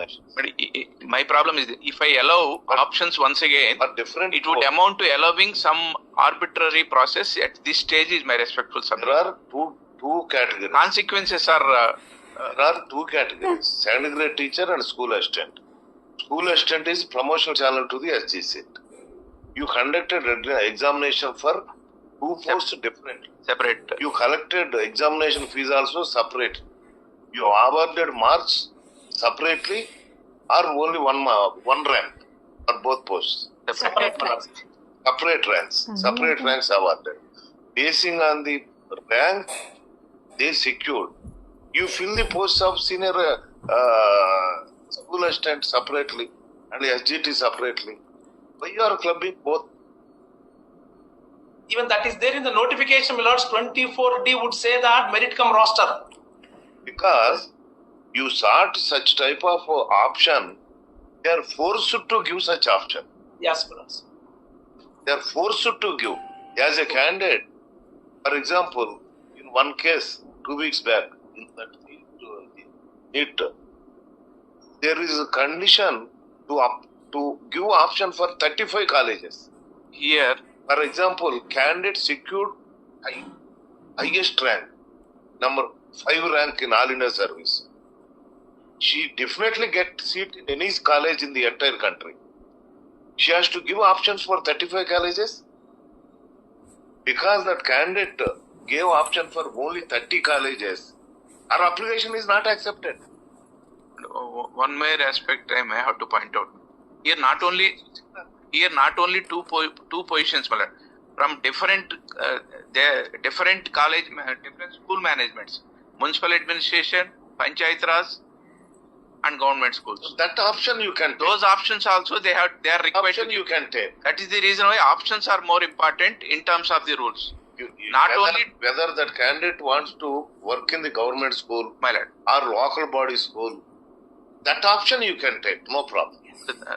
examinations. But i- i- my problem is if I allow options once again, Are different. it would course. amount to allowing some arbitrary process at this stage is my respectful There are two two categories. Consequences are uh, uh, There are two categories: second grade teacher and school assistant. School assistant is promotional channel to the SG. You conducted an examination for two posts differently. separate. You collected examination fees also separate. You awarded marks separately or only one ma- one rank for both posts. separate. Separate ranks. Separate ranks. Separate ranks awarded. Basing on the rank they secured. You fill the posts of senior uh, school assistant separately and the SGT separately. Why you are clubbing both? Even that is there in the notification, my lords. 24D would say that merit come roster. Because you sought such type of uh, option, they are forced to give such option. Yes, lords. They are forced to give. As a candidate, for example, in one case, two weeks back, in that NEET, there is a condition to up, to give option for 35 colleges. Here, For example, candidate secured high, highest rank, number five rank in all India service. She definitely get seat in any college in the entire country. She has to give options for 35 colleges because that candidate gave option for only 30 colleges. Her application is not accepted. one more aspect I may have to point out. Here, not only here, not only two po- two positions, my from different uh, different college, different school managements, municipal administration, panchayat and government schools. That option you can take. Those options also they have they are required. option you can take. that is the reason why options are more important in terms of the rules. You- you- Not whether, only- whether that candidate wants to work in the government school My lord, or local body school, that option you can take, no problem. Uh,